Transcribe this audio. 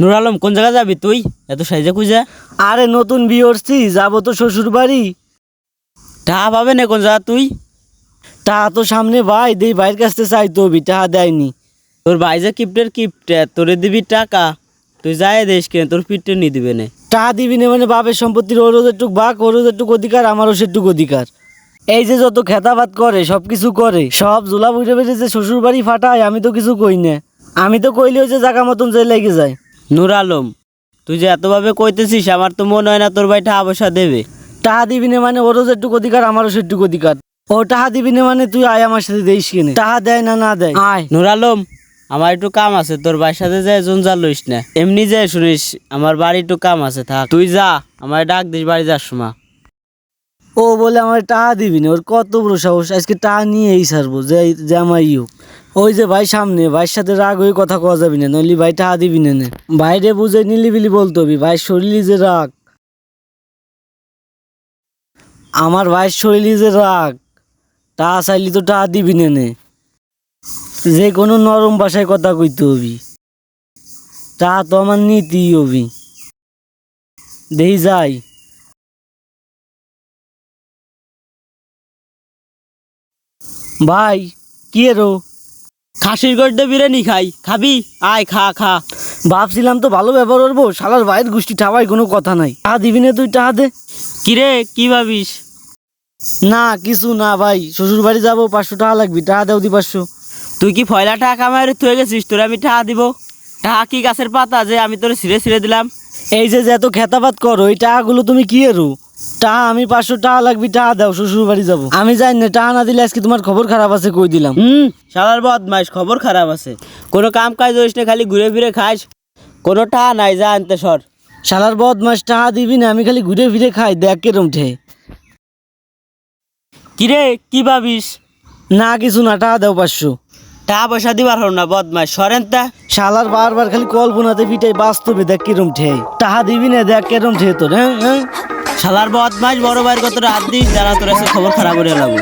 নুর আলম কোন জায়গা যাবি তুই? এত সাইজে খুঁজে? আরে নতুন বিয়ে করছি যাব তো শ্বশুর বাড়ি। টাকা পাবে না কোন জায়গা তুই? টাকা তো সামনে ভাই দেই ভাইয়ের কাছ থেকে চাইতো হবি টাকা দেয়নি। তোর ভাই যে কিপ্টের কিপ্টে তোরে দিবি টাকা। তুই যাই দেশ কেন তোর পিঠে নিয়ে দিবে না। টাকা দিবি না মানে বাপের সম্পত্তির ওর একটু বাক ওর একটু অধিকার আমারও সেটুকু অধিকার। এই যে যত খেতাবাদ করে সব কিছু করে সব জোলা বুঝে বেড়ে যে শ্বশুর বাড়ি ফাটায় আমি তো কিছু কই না। আমি তো কইলে ওই যে জায়গা মতন যে লেগে যায়। নুর আলম তুই যে এতভাবে কইতেছিস আমার তো মনে হয় না তোর ভাই টাকা পয়সা দেবে। টাকা দিবি না মানে ওরও যেটুকু অধিকার আমারও সেটুকু অধিকার। ও টাকা দিবি না মানে তুই আয় আমার সাথে দেইস কিনে। টাকা দেয় না না দেয়। আয়। নুর আলম আমার একটু কাম আছে তোর ভাইয়ের সাথে যাই জঞ্জা লইস না এমনি যে শুনিস আমার বাড়ি একটু কাম আছে থাক। তুই যা আমার ডাক দিস বাড়ি যাস সময় ও বলে আমার টাকা দিবি না ওর কত বড় সাহস আজকে টাকা নিয়ে এই সারবো যে আমার ইউ ওই যে ভাই সামনে, ভাইয়ের সাথে রাগ হয়ে কথা কওয়া যাবি না, নইলি ভাই টাকা দিবি না। বাইরে বুঝে নিলিবিলি বলতে হবি ভাই শরীরে যে রাগ। আমার ভাইয়ের শরীরে যে রাগ টাকা চাইলি তো টাকা দিবি না নে। যে কোনো নরম ভাষায় কথা কইতে হবি। তা তো আমার নীতি হবি। দেই যাই। ভাই, কি এরো খাসির গড়ে বিরিয়ানি খাই। খাবি? আয় খা খা। ভাবছিলাম তো ভালো ব্যবহার করব শালার ভাইয়ের গোষ্ঠী ঠাবাই কোনো কথা নাই। টাকা দিবি না তুই টাকা দে। কিরে কি ভাবিস? না কিছু না ভাই শ্বশুর বাড়ি যাব পাঁচশো টাকা লাগবি টাকা দেও দি পাঁচশো। তুই কি ফয়লা টাকা কামাই তুই গেছিস? তোর আমি টাকা দিব। টাকা কি গাছের পাতা যে আমি তোর ছিঁড়ে ছিঁড়ে দিলাম? এই যে যে এত খেতাবাদ করো এই টাকাগুলো তুমি কি এরো? টাকা আমি পাঁচশো টাকা লাগবি টাকা দাও শ্বশুর বাড়ি যাব। আমি জানি না টাকা না দিলে আজকে তোমার খবর খারাপ আছে কই দিলাম। হুম। শালার বদমাইশ খবর খারাপ আছে। কোনো কাম কাজ করিস না খালি ঘুরে ফিরে খাস কোনো টাকা নাই যা আনতে সর। শালার বদমাস টাকা দিবি না আমি খালি ঘুরে ফিরে খাই দেখ কেরম ঠে। কিরে কি ভাবিস? না কিছু না টাকা দাও পাঁচশো। টাকা পয়সা দিবার হল না বদমাইশ সরেন তা। শালার বারবার খালি কল্পনাতে পিটাই বাস্তবে দেখ কিরম ঠে। টাকা দিবি না দেখ কেরম ঠে তোর হ্যাঁ হ্যাঁ। শালার মাস বড় ভাইয়ের কত রাত দিস যারা তোর খবর খারাপ করে লাগো